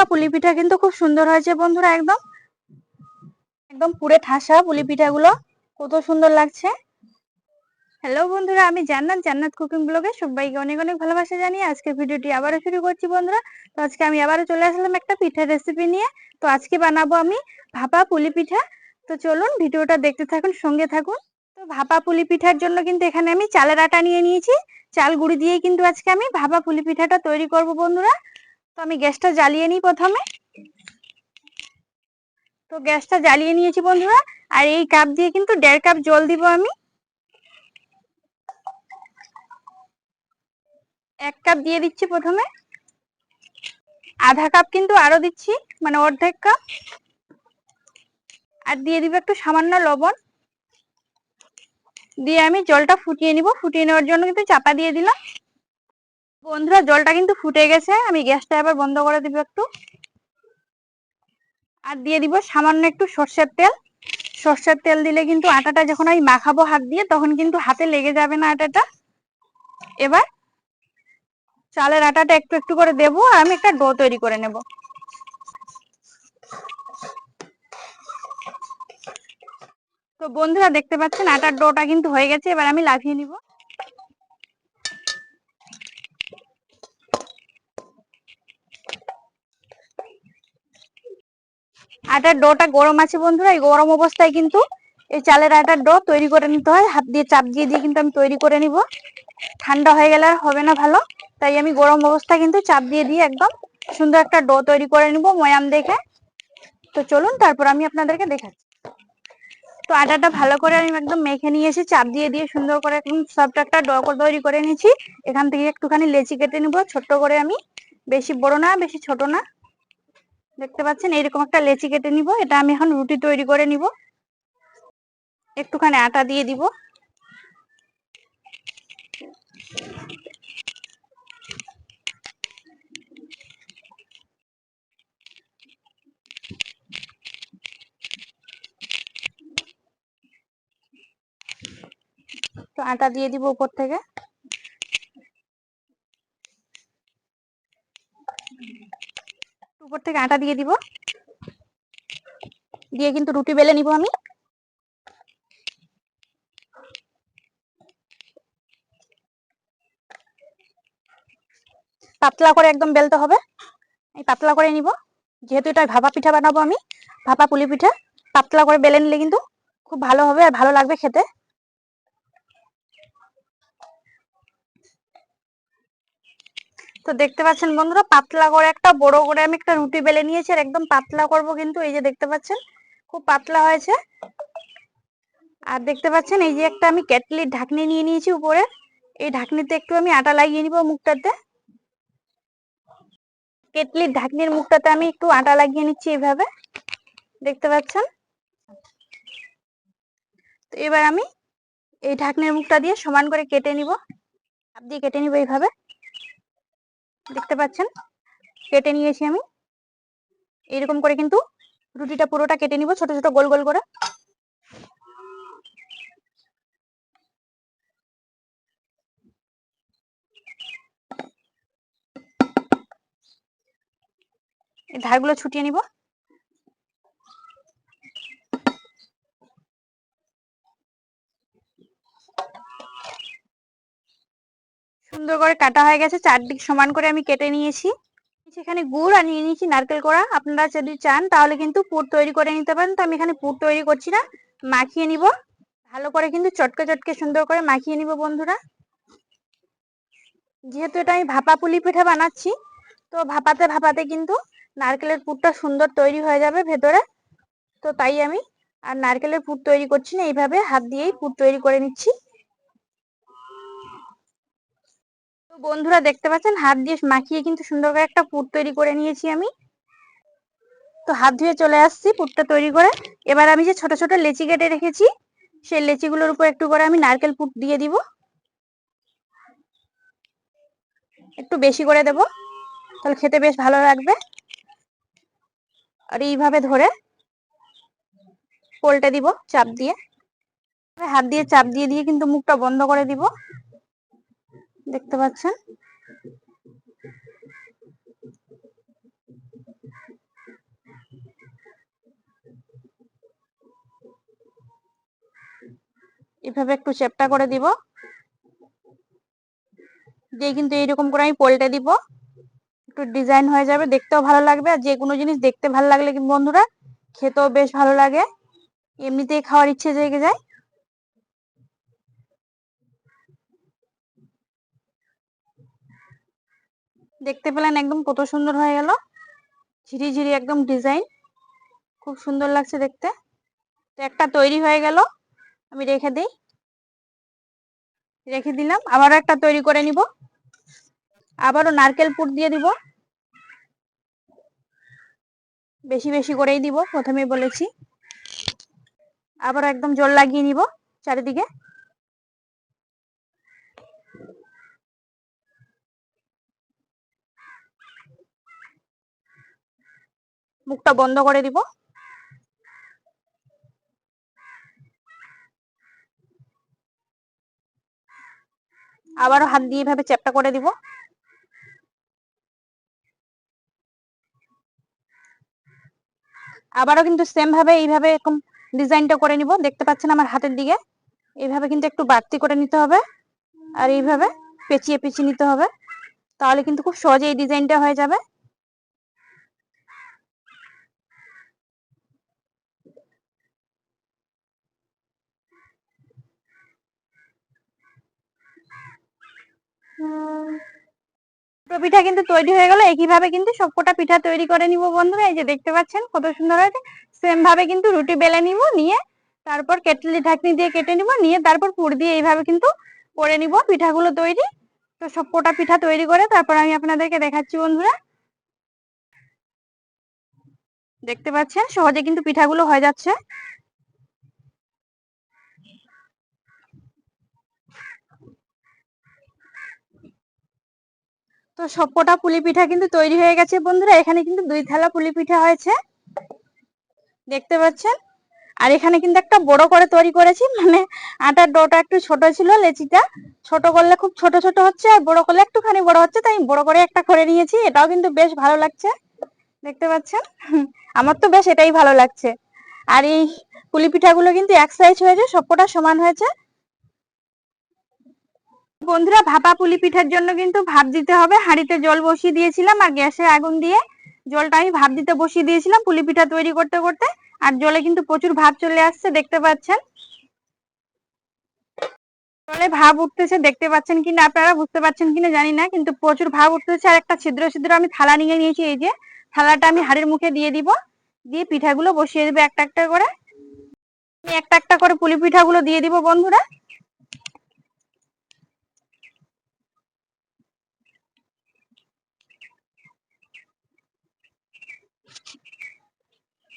একটা পুলি পিঠা কিন্তু খুব সুন্দর হয়েছে বন্ধুরা একদম একদম পুরে ঠাসা পুলি পিঠাগুলো কত সুন্দর লাগছে। হ্যালো বন্ধুরা, আমি জান্নাত জান্নাত কুকিং ব্লগে সবাইকে অনেক অনেক ভালোবাসা জানিয়ে আজকে ভিডিওটি আবারও শুরু করছি বন্ধুরা। তো আজকে আমি আবারও চলে আসলাম একটা পিঠার রেসিপি নিয়ে। তো আজকে বানাবো আমি ভাপা পুলি পিঠা তো চলুন ভিডিওটা দেখতে থাকুন, সঙ্গে থাকুন। তো ভাপা পুলি পিঠার জন্য কিন্তু এখানে আমি চালের আটা নিয়ে নিয়েছি। চাল গুঁড়ি দিয়ে কিন্তু আজকে আমি ভাপা পুলি পিঠাটা তৈরি করব বন্ধুরা। তো আমি গ্যাসটা জ্বালিয়ে নিই প্রথমে। তো গ্যাসটা জ্বালিয়ে নিয়েছি বন্ধুরা, আর এই কাপ দিয়ে কিন্তু দেড় কাপ জল দিব আমি। এক কাপ দিয়ে দিচ্ছি প্রথমে। আধা কাপ কিন্তু আরও দিচ্ছি মানে অর্ধেক কাপ। আর দিয়ে দিব একটু সামান্য লবণ। দিয়ে আমি জলটা ফুটিয়ে নিব, ফুটিয়ে নেওয়ার জন্য কিন্তু চাপা দিয়ে দিলাম। বন্ধুরা, জলটা কিন্তু ফুটে গেছে। আমি গ্যাসটা এবার বন্ধ করে দিব একটু। আর দিয়ে দিব সামান্য একটু সর্ষের তেল। সর্ষের তেল দিলে কিন্তু আটাটা যখন আমি মাখাবো হাত দিয়ে, তখন কিন্তু হাতে লেগে যাবে না আটাটা। এবার চালের আটাটা একটু একটু করে দেব আর আমি একটা ডো তৈরি করে নেব। তো বন্ধুরা, দেখতে পাচ্ছেন আটার ডোটা কিন্তু হয়ে গেছে। এবার আমি লাফিয়ে নিব। আটার ডোটা গরম আছে বন্ধুরা, এই গরম অবস্থায় কিন্তু এই চালের আটার ডো তৈরি করে নিতে হয়। হাত দিয়ে চাপ দিয়ে দিয়ে কিন্তু আমি তৈরি করে নিব। ঠান্ডা হয়ে গেলে হবে না ভালো। তাই আমি গরম অবস্থায় কিন্তু চাপ দিয়ে দিয়ে একদম সুন্দর একটা ডো তৈরি করে নিব ময়াম দেখে। তো চলুন, তারপর আমি আপনাদেরকে দেখাচ্ছি। তো আটাটা ভালো করে আমি একদম মেখে নিয়েছি, চাপ দিয়ে দিয়ে সুন্দর করে একদম সফট একটা ডো তৈরি করে নিয়েছি। এখান থেকে একটুখানি লেচি কেটে নিব, ছোট্ট করে আমি। বেশি বড় না, বেশি ছোট না। দেখতে পাচ্ছেন? এইরকম একটা লেচি কেটে নিব। এটা আমি এখন রুটি তৈরি করে নিব। একটুখানি আটা দিয়ে দিব। তো আটা দিয়ে দিব উপর থেকে। উপর থেকে আটা দিয়ে দিব। দিয়ে কিন্তু রুটি বেলে নিব আমি। পাতলা করে একদম বেলতে হবে। এই পাতলা করে নিব। যেহেতু এটা ভাপা পিঠা বানাবো আমি, ভাপা পুলি পিঠা, পাতলা করে বেলে নিলে কিন্তু খুব ভালো হবে আর ভালো লাগবে খেতে। তো দেখতে পাচ্ছেন বন্ধুরা, পাতলা করে একটা, বড় করে আমি একটা রুটি বেলে নিয়েছি আর একদম পাতলা করব কিন্তু এই যে দেখতে পাচ্ছেন, খুব পাতলা হয়েছে। আর দেখতে পাচ্ছেন এই যে একটা আমি কেটলির ঢাকনি নিয়ে নিয়েছি উপরে, এই ঢাকনিতে একটু আমি আটা লাগিয়ে নিব মুখটাতে। কেটলির ঢাকনির মুখটাতে আমি একটু আটা লাগিয়ে নিচ্ছি এইভাবে দেখতে পাচ্ছেন? তো এবার আমি এই ঢাকনির মুখটা দিয়ে সমান করে কেটে নিব, হাত দিয়ে কেটে নিব এইভাবে। দেখতে পাচ্ছেন? কেটে নিয়েছি আমি। এরকম করে কিন্তু রুটিটা পুরোটা কেটে নিব, ছোট ছোট গোল গোল করে। ধারগুলো ছুটিয়ে নিব। সুন্দর করে কাটা হয়ে গেছে, চারদিক সমান করে আমি কেটে নিয়েছি। সেখানে গুড় আর নিয়ে নিয়েছি নারকেল করা আপনারা যদি চান তাহলে কিন্তু পুর তৈরি করে নিতে পারেন। তো আমি এখানে পুর তৈরি করছি না, মাখিয়ে নিব। ভালো করে কিন্তু চটকে চটকে সুন্দর করে মাখিয়ে নিব বন্ধুরা। যেহেতু এটা আমি ভাপা পুলি পিঠা বানাচ্ছি, তো ভাপাতে ভাপাতে কিন্তু নারকেলের পুরটা সুন্দর তৈরি হয়ে যাবে ভেতরে। তো তাই আমি আর নারকেলের পুর তৈরি করছি না, এইভাবে হাত দিয়েই পুর তৈরি করে নিচ্ছি তো বন্ধুরা দেখতে পাচ্ছেন? হাত দিয়ে মাখিয়ে কিন্তু সুন্দর করে একটা পুর তৈরি করে নিয়েছি আমি। তো হাত ধুয়ে চলে আসছি পুরটা তৈরি করে। এবার আমি যে ছোট ছোট লেচি কেটে রেখেছি, সেই লেচিগুলোর উপর একটু করে আমি নারকেল পুর দিয়ে দিব। একটু বেশি করে দেব, তাহলে খেতে বেশ ভালো লাগবে। আর এইভাবে ধরে পোলটে দিব চাপ দিয়ে। হাত দিয়ে চাপ দিয়ে দিয়ে কিন্তু মুখটা বন্ধ করে দিব। দেখতে পাচ্ছেন? এভাবে একটু চেপটা করে দিব। দিয়ে কিন্তু এইরকম করে আমি পোল্টে দিব। একটু ডিজাইন হয়ে যাবে, দেখতেও ভালো লাগবে। আর যে কোনো জিনিস দেখতে ভালো লাগলে কিন্তু বন্ধুরা, খেতেও বেশ ভালো লাগে। এমনিতেই খাওয়ার ইচ্ছে জেগে যায়। দেখতে পেলেন একদম কত সুন্দর হয়ে গেল। ঝিরি ঝিরি একদম ডিজাইন। খুব সুন্দর লাগছে দেখতে। তো একটা তৈরি হয়ে গেল। আমি রেখে দিই। রেখে দিলাম। আবারও একটা তৈরি করে নিব। আবারও নারকেল পুর দিয়ে দিব। বেশি বেশি করেই দিব, প্রথমেই বলেছি। আবার একদম জল লাগিয়ে নিব চারিদিকে। মুখটা বন্ধ করে দিব। আবারও হাত দিয়ে এভাবে চ্যাপটা করে দিব। আবারও কিন্তু সেম ভাবে এইভাবে এরকম ডিজাইনটা করে নিব। দেখতে পাচ্ছেন আমার হাতের দিকে। এইভাবে কিন্তু একটু বাড়তি করে নিতে হবে। আর এইভাবে পেঁচিয়ে পেঁচিয়ে নিতে হবে। তাহলে কিন্তু খুব সহজে এই ডিজাইনটা হয়ে যাবে। পিঠা কিন্তু তৈরি হয়ে গেল, একইভাবে কিন্তু সবকটা পিঠা তৈরি করে নিব বন্ধুরা, এই যে দেখতে পাচ্ছেন কত সুন্দর হয়েছে। সেম ভাবে কিন্তু রুটি বেলে নিব, নিয়ে তারপর কেটলি ঢাকনি দিয়ে কেটে নিব, নিয়ে তারপর পুর দিয়ে এইভাবে কিন্তু করে নিব পিঠাগুলো তৈরি। তো সবকটা পিঠা তৈরি করে তারপর আমি আপনাদেরকে দেখাচ্ছি বন্ধুরা। দেখতে পাচ্ছেন সহজে কিন্তু পিঠাগুলো হয়ে যাচ্ছে। তো সবকটা পুলি পিঠা কিন্তু তৈরি হয়ে গেছে বন্ধুরা। এখানে কিন্তু দুই থালা পুলি পিঠা হয়েছে। দেখতে পাচ্ছেন? আর এখানে কিন্তু একটা বড় করে তৈরি করেছি। মানে আটার ডোটা একটু ছোট ছিল লেচিটা। ছোট করলে খুব ছোট ছোট হচ্ছে আর বড় করলে একটুখানি বড় হচ্ছে, তাই বড় করে একটা করে নিয়েছি। এটাও কিন্তু বেশ ভালো লাগছে। দেখতে পাচ্ছেন? আমার তো বেশ এটাই ভালো লাগছে। আর এই পুলি পিঠাগুলো কিন্তু এক সাইজ হয়েছে, সবকটা সমান হয়েছে। বন্ধুরা, ভাপা পুলি পিঠার জন্য কিন্তু ভাপ দিতে হবে। হাঁড়িতে জল বসিয়ে দিয়েছিলাম আর গ্যাসে আগুন দিয়ে জলটা আমি ভাপ দিতে বসিয়ে দিয়েছিলাম পুলি পিঠা তৈরি করতে করতে। আর জলে কিন্তু প্রচুর ভাপ চলে আসছে, দেখতে পাচ্ছেন? জলে ভাব উঠতেছে, দেখতে পাচ্ছেন কিনা আপনারা? বুঝতে পারছেন কিনা জানি না, কিন্তু প্রচুর ভাব উঠতেছে আর একটা ছিদ্র ছিদ্র আমি থালা নিয়ে নিয়েছি, এই যে। থালাটা আমি হাড়ির মুখে দিয়ে দিব, দিয়ে পিঠাগুলো বসিয়ে দেবো একটা একটা করে। আমি একটা একটা করে পুলি পিঠাগুলো দিয়ে দিব বন্ধুরা।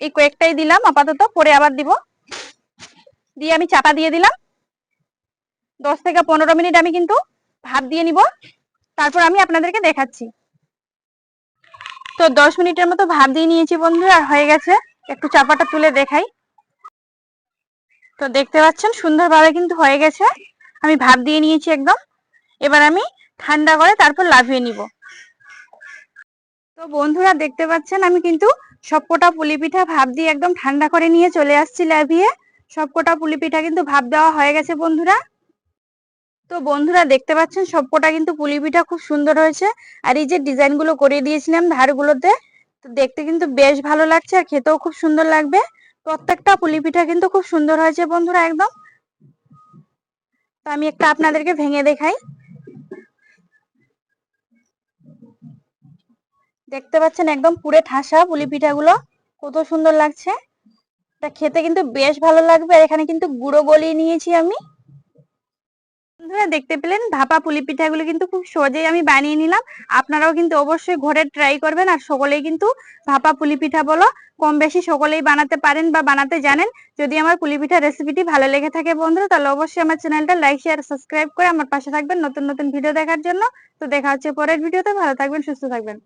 এই কয়েকটাই দিলাম, আপাতত। পরে আবার দিব। দিয়ে আমি চাপা দিয়ে দিলাম। দশ থেকে পনেরো মিনিট আমি কিন্তু ভাত দিয়ে নিব। তারপর আমি আপনাদেরকে দেখাচ্ছি। তো দশ মিনিটের মতো ভাত দিয়ে নিয়েছি বন্ধু আর হয়ে গেছে। একটু চাপাটা তুলে দেখাই। তো দেখতে পাচ্ছেন, সুন্দরভাবে কিন্তু হয়ে গেছে। আমি ভাত দিয়ে নিয়েছি একদম। এবার আমি ঠান্ডা করে তারপর লাভিয়ে নিব। তো বন্ধুরা, দেখতে পাচ্ছেন, আমি কিন্তু সবকটা পুলি পিঠা ভাপ দিয়ে একদম ঠান্ডা করে নিয়ে চলে আসছি লাভিয়ে সবকটা পুলি পিঠা কিন্তু ভাপ দেওয়া হয়ে গেছে বন্ধুরা। তো বন্ধুরা দেখতে পাচ্ছেন সবকটা কিন্তু পুলি পিঠা খুব সুন্দর হয়েছে। আর এই যে ডিজাইনগুলো করে দিয়েছিলাম ধারগুলোতে, তো দেখতে কিন্তু বেশ ভালো লাগছে আর খেতেও খুব সুন্দর লাগবে। প্রত্যেকটা পুলি পিঠা কিন্তু খুব সুন্দর হয়েছে বন্ধুরা একদম। তো আমি একটা আপনাদেরকে ভেঙে দেখাই। দেখতে পাচ্ছেন একদম পুরে ঠাসা পুলি পিঠাগুলো। কত সুন্দর লাগছে। এটা খেতে কিন্তু বেশ ভালো লাগবে। আর এখানে কিন্তু গুঁড়ো গলিয়ে নিয়েছি আমি। দেখতে পেলেন? ভাপা পুলি পিঠাগুলো কিন্তু খুব সহজেই আমি বানিয়ে নিলাম। আপনারাও কিন্তু অবশ্যই ঘরে ট্রাই করবেন। আর সকলেই কিন্তু ভাপা পুলি পিঠা বলো, কম বেশি সকলেই বানাতে পারেন বা বানাতে জানেন। যদি আমার পুলি পিঠা রেসিপিটি ভালো লেগে থাকে বন্ধুরা, তাহলে অবশ্যই আমার চ্যানেলটা লাইক শেয়ার সাবস্ক্রাইব করে আমার পাশে থাকবেন নতুন নতুন ভিডিও দেখার জন্য। তো দেখা হচ্ছে পরের ভিডিওতে ভালো থাকবেন, সুস্থ থাকবেন।